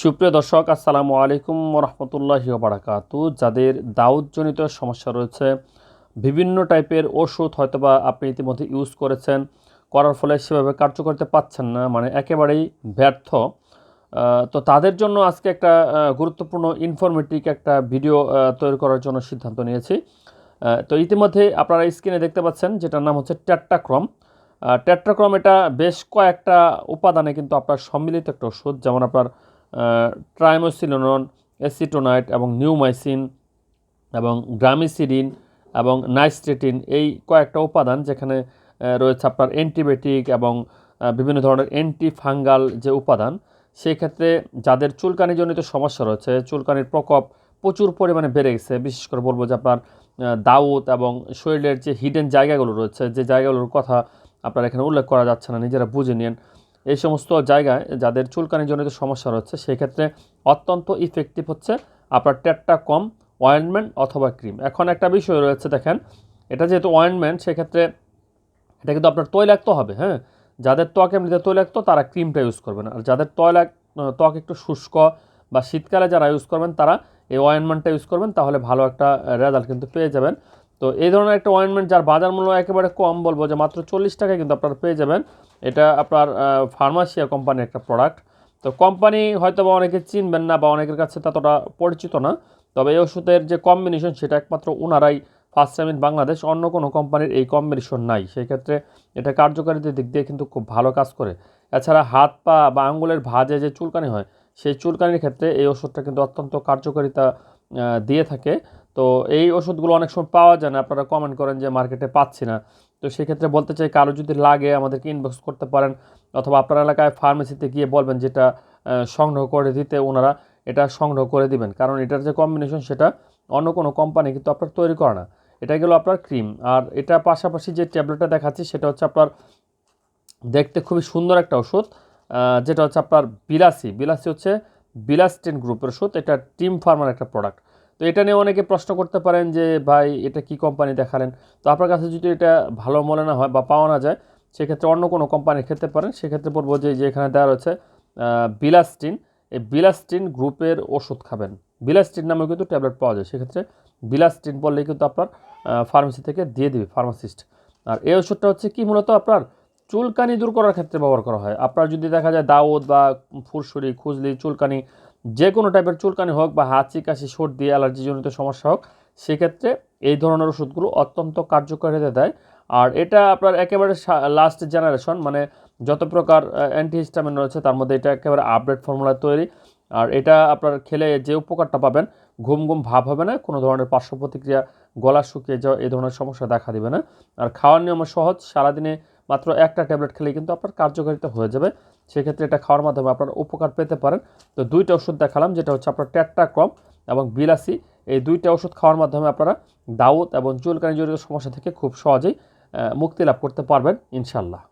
সুপ্রিয় দর্শক, আসসালামু আলাইকুম রহমতুল্লাহি বারাকাতু যাদের দাউদজনিত সমস্যা রয়েছে, বিভিন্ন টাইপের ওষুধ হয়তোবা আপনি ইতিমধ্যে ইউজ করেছেন, করার ফলে সেভাবে কার্য করতে পাচ্ছেন না মানে একেবারেই ব্যর্থ। তো তাদের জন্য আজকে একটা গুরুত্বপূর্ণ ইনফরমেটিভ একটা ভিডিও তৈরি করার জন্য সিদ্ধান্ত নিয়েছি। তো ইতিমধ্যে আপনারা স্ক্রিনে দেখতে পাচ্ছেন, যেটার নাম হচ্ছে ট্যাট্টাক্রম ট্যাট্টাক্রম এটা বেশ কয়েকটা উপাদানে কিন্তু আপনার সম্মিলিত একটা ওষুধ, যেমন আপনার ট্রাইমোসিলোনন, এসিটোনাইট এবং নিউমাইসিন এবং গ্রামিসিডিন এবং নাইস্টেটিন এই কয়েকটা উপাদান যেখানে রয়েছে আপনার অ্যান্টিবায়োটিক এবং বিভিন্ন ধরনের অ্যান্টি ফাঙ্গাল যে উপাদান, সেই ক্ষেত্রে যাদের চুলকানিজনিত সমস্যা রয়েছে, চুলকানির প্রকোপ প্রচুর পরিমাণে বেড়ে গেছে। বিশেষ করে বলব যে আপনার দাউদ এবং শরীরের যে হিডেন জায়গাগুলো রয়েছে, যে জায়গাগুলোর কথা আপনার এখানে উল্লেখ করা যাচ্ছে না, নিজেরা বুঝে নিন। এই সমস্ত জায়গায় যাদের চুলকানির চুলকানিজনিত সমস্যা রয়েছে, সেক্ষেত্রে অত্যন্ত ইফেক্টিভ হচ্ছে আপনার টেটটা কম অয়েনমেন্ট অথবা ক্রিম এখন একটা বিষয় রয়েছে, দেখেন, এটা যেহেতু অয়েনমেন্ট সেক্ষেত্রে এটা কিন্তু আপনার তৈলাক্ত হবে হ্যাঁ? যাদের ত্বক এমনিতে তৈলাক্ত, তারা ক্রিমটা ইউজ করবেন আর যাদের তৈলাক ত্বক একটু শুষ্ক বা শীতকালে যারা ইউজ করবেন, তারা এই অয়েনমেন্টটা ইউজ করবেন, তাহলে ভালো একটা রেজাল্ট কিন্তু পেয়ে যাবেন। তো এই ধরনের একটা অয়েনমেন্ট যার বাজার মূল্য একেবারে কম বলব যে মাত্র চল্লিশ টাকায় কিন্তু আপনারা পেয়ে যাবেন। এটা আপনার ফার্মাসিয়া কোম্পানির একটা প্রোডাক্ট তো কোম্পানি হয়তো বা অনেকে চিনবেন না বা অনেকের কাছে ততটা পরিচিত না। তবে এই ওষুধের যে কম্বিনেশন সেটা একমাত্র ওনারাই ফার্স্ট টাইম ইন বাংলাদেশ, অন্য কোনো কোম্পানির এই কম্বিনেশন নাই। সেই ক্ষেত্রে এটা কার্যকারিতার দিক দিয়ে কিন্তু খুব ভালো কাজ করে। এছাড়া হাত পা বা আঙ্গুলের ভাঁজে যে চুলকানি হয়, সেই চুলকানির ক্ষেত্রে এই ওষুধটা কিন্তু অত্যন্ত কার্যকারিতা দিয়ে থাকে। তো এই ওষুধগুলো অনেক সময় পাওয়া যায় না। আপনারা কমেন্ট করেন যে মার্কেটে পাচ্ছি না। তো সেক্ষেত্রে বলতে চাই, কারও যদি লাগে আমাদেরকে ইনবক্স করতে পারেন অথবা আপনার এলাকায় ফার্মেসিতে গিয়ে বলবেন যেটা সংগ্রহ করে দিতে ওনারা, এটা সংগ্রহ করে দিবেন। কারণ এটার যে কম্বিনেশন সেটা অন্য কোনো কোম্পানি কিন্তু আপনার তৈরি করে না। এটা গেলো আপনার ক্রিম আর এটা পাশাপাশি যে ট্যাবলেটটা দেখাচ্ছি, সেটা হচ্ছে আপনার দেখতে খুবই সুন্দর একটা ওষুধ যেটা হচ্ছে আপনার বিলাসি। বিলাসি হচ্ছে বিলাস্টেন গ্রুপের ওষুধ। এটা টিম ফার্মার একটা প্রোডাক্ট তো এটা নিয়ে অনেকে প্রশ্ন করতে পারেন যে, ভাই, এটা কি কোম্পানি দেখালেন? তো আপনার কাছে যদি এটা ভালো মনে না হয় বা পাওয়া না যায়, সেক্ষেত্রে অন্য কোনো কোম্পানি খেতে পারেন। সেক্ষেত্রে বলব যে যে এখানে দেওয়া রয়েছে বিলাস্টিন। এই বিলাস্টিন গ্রুপের ওষুধ খাবেন। বিলাস্টিন নামেও কিন্তু ট্যাবলেট পাওয়া যায়। সেক্ষেত্রে বিলাস্টিন বললেই কিন্তু আপনার ফার্মেসি থেকে দিয়ে দিবে ফার্মাসিস্ট আর এই ওষুধটা হচ্ছে কি, মূলত আপনার চুলকানি দূর করার ক্ষেত্রে ব্যবহার করা হয়। আপনার যদি দেখা যায় দাউদ বা ফুরসুরি, খুজলি, চুলকানি যে কোনো টাইপের চুলকানি হোক বা হাঁচি, কাশি, সর্দি, অ্যালার্জিজনিত সমস্যা হোক, সেক্ষেত্রে এই ধরনের ওষুধগুলো অত্যন্ত কার্যকারিতা দেয়। আর এটা আপনার একেবারে লাস্ট জেনারেশন মানে যত প্রকার অ্যান্টিহিস্টামিন রয়েছে, তার মধ্যে এটা একেবারে আপডেট ফর্মুলা তৈরি। আর এটা আপনার খেলে যে উপকারটা পাবেন, ঘুম ঘুম ভাব হবে না, কোনো ধরনের পার্শ্ব প্রতিক্রিয়া, গলা শুকিয়ে যাওয়া, এই ধরনের সমস্যা দেখা দিবে না। আর খাওয়ার নিয়ম সহজ, সারাদিনে মাত্র একটা ট্যাবলেট খেলে কিন্তু আপনার কার্যকারিতা হয়ে যাবে। সেক্ষেত্রে এটা খাওয়ার মাধ্যমে আপনার উপকার পেতে পারেন। তো দুইটা ওষুধ দেখালাম, যেটা হচ্ছে আপনার ট্যাট্টাক্রম এবং বিলাসি। এই দুইটা ওষুধ খাওয়ার মাধ্যমে আপনারা দাউদ এবং চুলকানি জড়িত সমস্যা থেকে খুব সহজেই মুক্তি লাভ করতে পারবেন ইনশাল্লাহ